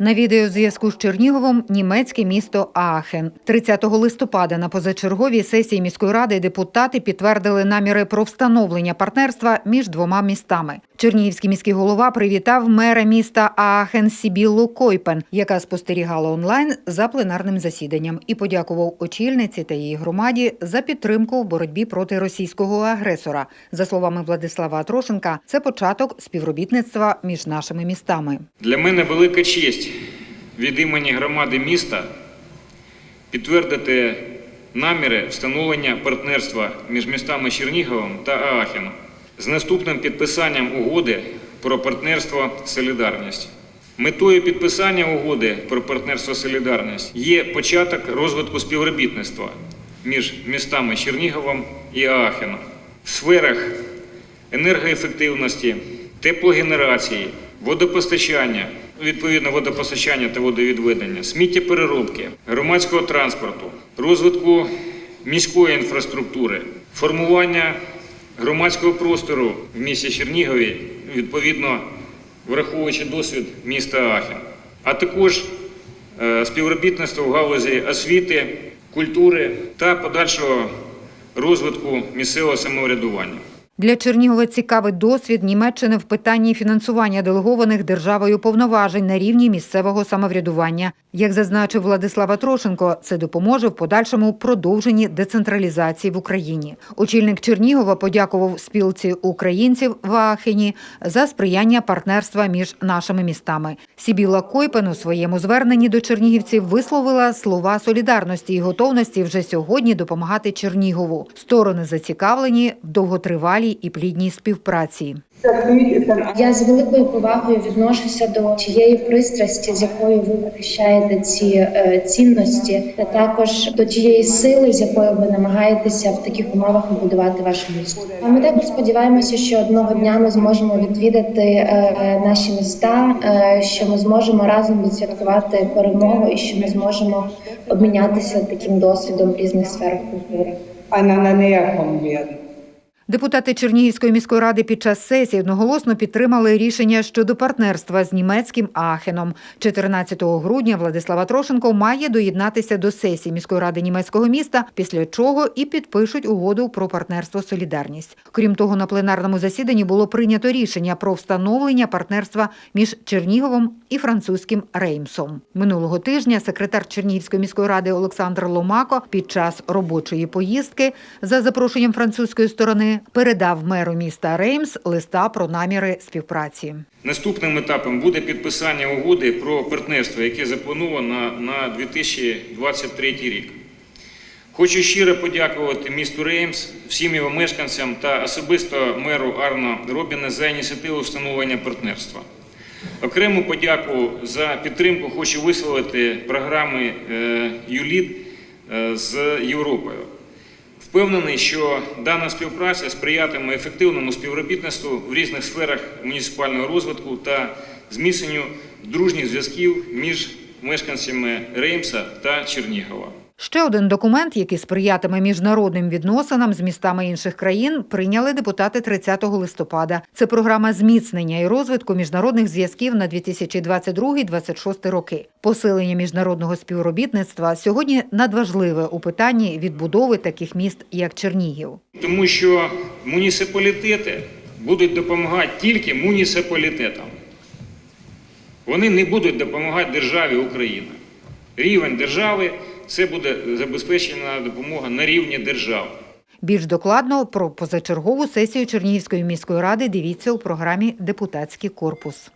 На відеозв'язку з Черніговом німецьке місто Аахен. 30 листопада на позачерговій сесії міської ради депутати підтвердили наміри про встановлення партнерства між двома містами. Чернігівський міський голова привітав мера міста Аахен Сібіллу Койпен, яка спостерігала онлайн за пленарним засіданням, і подякував очільниці та її громаді за підтримку в боротьбі проти російського агресора. За словами Владислава Атрошенка, це початок співробітництва між нашими містами. Для мене велика честь від імені громади міста підтвердити наміри встановлення партнерства між містами Черніговом та Аахеном з наступним підписанням угоди про партнерство Солідарність. Метою підписання угоди про партнерство Солідарність є початок розвитку співробітництва між містами Черніговом і Аахеном в сферах енергоефективності, теплогенерації, водопостачання, відповідно водопостачання та водовідведення, сміттєпереробки, громадського транспорту, розвитку міської інфраструктури, формування громадського простору в місті Чернігові, відповідно враховуючи досвід міста Ахен, а також е, співробітництво в галузі освіти, культури та подальшого розвитку місцевого самоврядування. Для Чернігова цікавий досвід Німеччини в питанні фінансування делегованих державою повноважень на рівні місцевого самоврядування. Як зазначив Владислава Трошенко, це допоможе в подальшому продовженні децентралізації в Україні. Очільник Чернігова подякував спілці українців в Аахені за сприяння партнерства між нашими містами. Сібіла Койпен у своєму зверненні до чернігівців висловила слова солідарності і готовності вже сьогодні допомагати Чернігову. Сторони зацікавлені в довготривалій і плідній співпраці. Я з великою повагою відношуся до тієї пристрасті, з якою ви захищаєте ці е, цінності, та також до тієї сили, з якою ви намагаєтеся в таких умовах побудувати ваше місто. А ми також сподіваємося, що одного дня ми зможемо відвідати е, наші міста, е, що ми зможемо разом відсвяткувати перемогу, і що ми зможемо обмінятися таким досвідом в різних сферах культури. näher kommen werden. Депутати Чернігівської міської ради під час сесії одноголосно підтримали рішення щодо партнерства з німецьким Аахеном. 14 грудня Владислава Трошенко має доєднатися до сесії міської ради німецького міста, після чого і підпишуть угоду про партнерство Солідарність. Крім того, на пленарному засіданні було прийнято рішення про встановлення партнерства між Черніговом і французьким Реймсом. Минулого тижня секретар Чернігівської міської ради Олександр Ломако під час робочої поїздки за запрошенням французької сторони передав меру міста Реймс листа про наміри співпраці. Наступним етапом буде підписання угоди про партнерство, яке заплановано на 2023 рік. Хочу щиро подякувати місту Реймс, всім його мешканцям та особисто меру Арно Робіна за ініціативу встановлення партнерства. Окрему подяку за підтримку хочу висловити програми е, ЮЛІД е, з Європою. Впевнений, що дана співпраця сприятиме ефективному співробітництву в різних сферах муніципального розвитку та зміцненню дружніх зв'язків між мешканцями Реймса та Чернігова. Ще один документ, який сприятиме міжнародним відносинам з містами інших країн, прийняли депутати 30 листопада. Це програма зміцнення і розвитку міжнародних зв'язків на 2022-2026 роки. Посилення міжнародного співробітництва сьогодні надважливе у питанні відбудови таких міст, як Чернігів. Тому що муніципалітети будуть допомагати тільки муніципалітетам. Вони не будуть допомагати державі Україна. Рівень держави це буде забезпечена допомога на рівні держав. Більш докладно про позачергову сесію Чернігівської міської ради дивіться у програмі Депутатський корпус.